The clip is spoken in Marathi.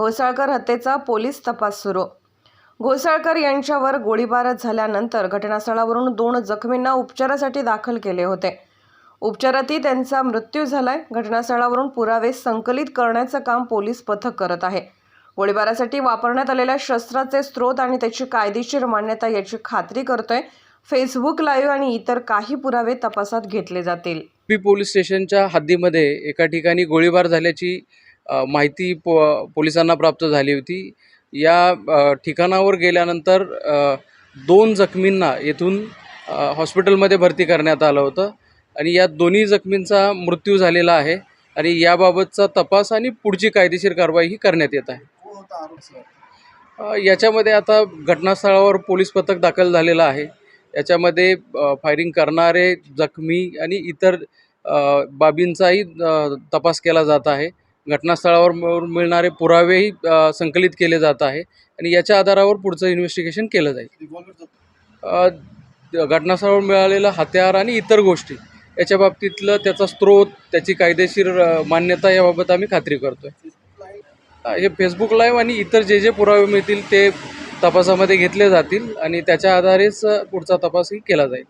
घोसाळकर हत्येचा पोलीस तपास सुरू. घोसाळकर यांच्यावर गोळीबार झाल्यानंतर घटनास्थळावरून दोन जखमींना उपचारासाठी दाखल केले होते. उपचारातही त्यांचा मृत्यू झालाय. घटनास्थळावरून पुरावे संकलित करण्याचं काम पोलीस पथक करत आहे. गोळीबारासाठी वापरण्यात आलेल्या शस्त्राचे स्रोत आणि त्याची कायदेशीर मान्यता याची खात्री करतोय. फेसबुक लाईव्ह आणि इतर काही पुरावे तपासात घेतले जातील. पी पोलीस स्टेशनच्या हद्दीमध्ये एका ठिकाणी गोळीबार झाल्याची माहिती पो पोलिसांना प्राप्त झाली होती. या ठिकाणावर गेल्यानंतर दोन जखमींना येथून हॉस्पिटलमध्ये भरती करण्यात आलं होतं आणि या दोन्ही जखमींचा मृत्यू झालेला आहे आणि याबाबतचा तपास आणि पुढची कायदेशीर कारवाई ही करण्यात येत आहे. याच्यामध्ये आता घटनास्थळावर पोलीस पथक दाखल झालेलं आहे. याच्यामध्ये फायरिंग करणारे जखमी आणि इतर बाबींचाही तपास केला जात आहे. घटनास्थळावर मिळणारे पुरावेही संकलित केले जात आहे. आणि याच्या आधारावर पुढचं इन्व्हेस्टिगेशन केलं जाईल. घटनास्थळावर मिळालेलं हत्यार आणि इतर गोष्टी याच्या बाबतीतलं त्याचा स्रोत त्याची कायदेशीर मान्यता याबाबत आम्ही खात्री करतो आहे हे फेसबुक लाईव्ह आणि इतर जे जे पुरावे मिळतील ते तपासामध्ये घेतले जातील आणि त्याच्या आधारेच पुढचा तपासही केला जाईल.